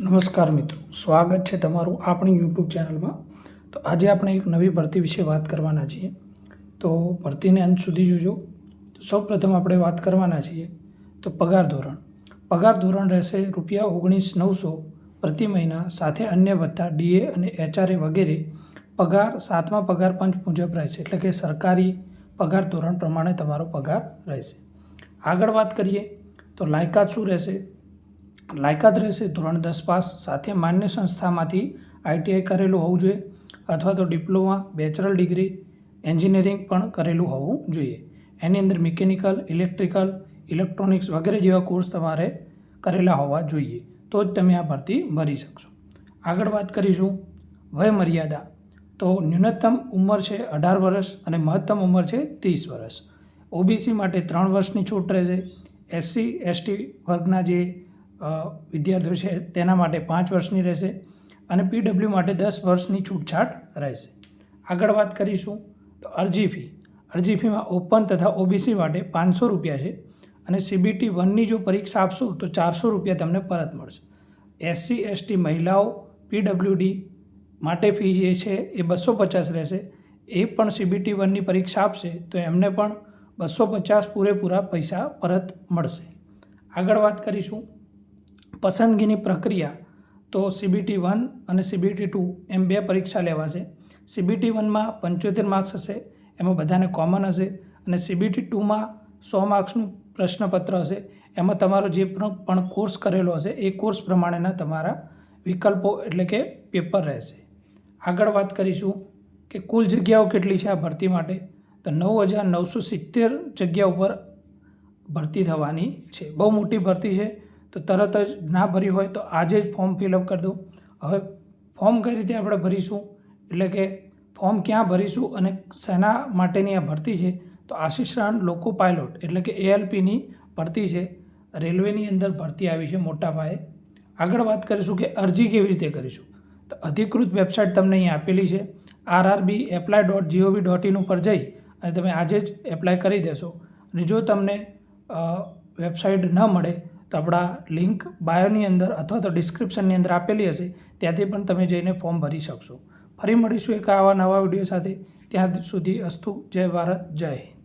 નમસ્કાર મિત્રો, સ્વાગત છે તમારું આપણી યુટ્યુબ ચેનલમાં. તો આજે આપણે એક નવી ભરતી વિશે વાત કરવાના છીએ. તો ભરતીને અંત સુધી જોજો. સૌ પ્રથમ આપણે વાત કરવાના છીએ. તો પગાર ધોરણ. પગાર ધોરણ રહેશે રૂપિયા ઓગણીસ નવસો પ્રતિ મહિના, સાથે અન્ય ભથ્થા, ડીએ અને એચઆરએ વગેરે. પગાર સાતમા પગાર પંચ મુજબ રહેશે. એટલે કે સરકારી પગાર ધોરણ પ્રમાણે તમારો પગાર રહેશે. આગળ વાત કરીએ તો લાયકાત શું રહેશે? લાયકાત રહેશે. ધોરણ દસ પાસ સાથે માન્ય સંસ્થામાંથી આઈટીઆઈ કરેલું હોવું જોઈએ અથવા તો ડિપ્લોમા બેચરલ ડિગ્રી, એન્જિનિયરિંગ પણ કરેલું હોવું જોઈએ. એની અંદર મિકેનિકલ, ઇલેક્ટ્રિકલ, ઇલેક્ટ્રોનિક્સ વગેરે જેવા કોર્સ તમારે કરેલા હોવા જોઈએ. તો જ તમે આ ભરતી ભરી શકશો. આગળ વાત કરીશું. વય મર્યાદા તો ન્યૂનતમ ઉંમર છે અઢાર વર્ષ અને મહત્તમ ઉંમર છે ત્રીસ વર્ષ. ઓબીસી માટે ત્રણ વર્ષની છૂટ રહેશે. એસસી, એસટી વર્ગના જે વિદ્યાર્થીઓ છે તેના માટે પાંચ વર્ષની રહેશે અને પીડબ્લ્યુ માટે દસ વર્ષની છૂટછાટ રહેશે. આગળ વાત કરીશું તો અરજી ફી. અરજી ફીમાં ઓપન તથા ઓબીસી માટે પાંચસો રૂપિયા છે અને સીબીટી વનની જો પરીક્ષા આપશો તો ચારસો રૂપિયા તમને પરત મળશે. એસસી, એસટી મહિલાઓ પીડબ્લ્યુડી માટે ફી જે છે એ બસો પચાસ રહેશે. એ પણ સીબીટી વનની પરીક્ષા આપશે તો એમને પણ બસો પચાસ પૂરેપૂરા પૈસા પરત મળશે. આગળ વાત કરીશું પસંદગીની પ્રક્રિયા તો સીબીટી વન અને સીબીટી ટુ એમ બે પરીક્ષા લેવાશે. સીબીટી વનમાં પંચોતેર માર્ક્સ હશે, એમાં બધાને કોમન હશે અને સીબીટી ટુમાં સો માર્ક્સનું પ્રશ્નપત્ર હશે. એમાં તમારો જે પણ કોર્સ કરેલો હશે, એ કોર્સ પ્રમાણેના તમારા વિકલ્પો એટલે કે પેપર રહેશે. આગળ વાત કરીશું કે કુલ જગ્યાઓ કેટલી છે આ ભરતી માટે. તો નવ હજાર નવસો સિત્તેર જગ્યા ઉપર ભરતી થવાની છે. બહુ મોટી ભરતી છે. તો તરત જ ના ભરી હોય તો આજે જ ફોર્મ ફિલઅપ કરી દો હવે ફોર્મ કઈ રીતે આપણે ભરીશું? એટલે કે ફોર્મ ક્યાં ભરીશું અને શેના માટેની આ ભરતી છે? તો આસિસ્ટન્ટ લોકો પાયલોટ એટલે કે એએલપીની ભરતી છે. રેલવેની અંદર ભરતી આવી છે મોટા પાયે. આગળ વાત કરીશું કે અરજી કેવી રીતે કરીશું. તો અધિકૃત વેબસાઇટ તમને અહીં આપેલી છે. RRB apply dot G O V dot in ઉપર જઈ અને તમે આજે જ એપ્લાય કરી દેશો. અને જો તમને વેબસાઇટ ન મળે તો આપણા લિંક બાયોની અંદર અથવા તો ડિસ્ક્રિપ્શનની અંદર આપેલી હશે, ત્યાંથી પણ તમે જઈને ફોર્મ ભરી શકશો. ફરી મળીશું એક આવા નવા વીડિયો સાથે. ત્યાં સુધી અસ્તુ. જય ભારત, જય